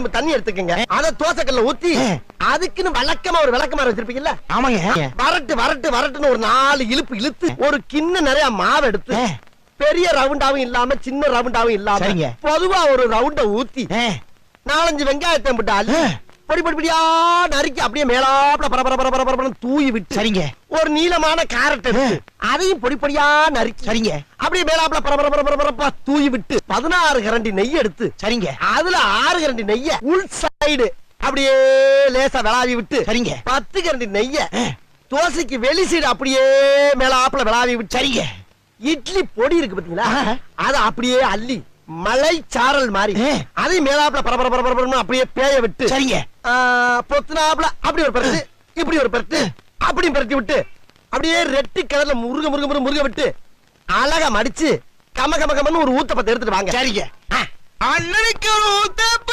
செம்பு தண்ணி எடுத்துக்கங்க. அத தோசைக்கல்ல ஊத்தி அதுக்குன்னு வழக்கமா ஒரு விளக்கமா வச்சிருப்பீங்கல்ல? ஆமாங்க. வரட்டு வரட்டு வரட்டுன்னு ஒரு நாலு இழுப்பு இழுத்து ஒரு கிண்ண நிறைய மாவு எடுத்து. பெரிய ரவுண்டாவும் இல்லாம சின்ன ரவுண்டாவும் இல்லாம. பொதுவா ஒரு ரவுண்ட ஊத்தி நாலஞ்சு வெங்காயத்தை போட்டு. பொடி பொடி பொடியா நறுக்கி அப்படியே மேலாப்ல பர பர பர பர பரபரன்னு தூவி விட்டு சரிங்க. ஒரு நீளமான கேரட் அதையும் பொடி பொடியா நறுக்கி சரிங்க. அப்படியே மேலாப்ல பர பர பர பர பரப்பா தூவி விட்டு பதினாறு கரண்டி நெய் எடுத்து சரிங்க. அதுல ஆறு கரண்டி நெய்ய உள் சைடு அப்படியே லேசா விளாவி விட்டு சரிங்க. பத்து கரண்டி நெய்ய தோசைக்கு வெளி சைடு அப்படியே மேலாப்ல விளாவி விட்டு சரிங்க. இட்லி பொடி இருக்கு பாத்தீங்களா. அத அப்படியே அள்ளி மலை சாரல் மாதிரி. அதையும் மேலாப்ல பர பர பர பரபரன்னு அப்படியே பேய விட்டு சரிங்க. பொத்துனாப்ல அப்படி ஒரு பரட்டு இப்படி ஒரு பரட்டு அப்படி பரட்டி விட்டு அப்படியே ரெட்டி கலர்ல முருக முருக முருக முருக விட்டு அழகா மடிச்சு கம கம கமன்னு ஒரு ஊத்தப்பத்தை எடுத்துட்டு வாங்க. சரிங்க. ஆ. அண்ணனுக்கு ஒரு ஊத்தப்பம்.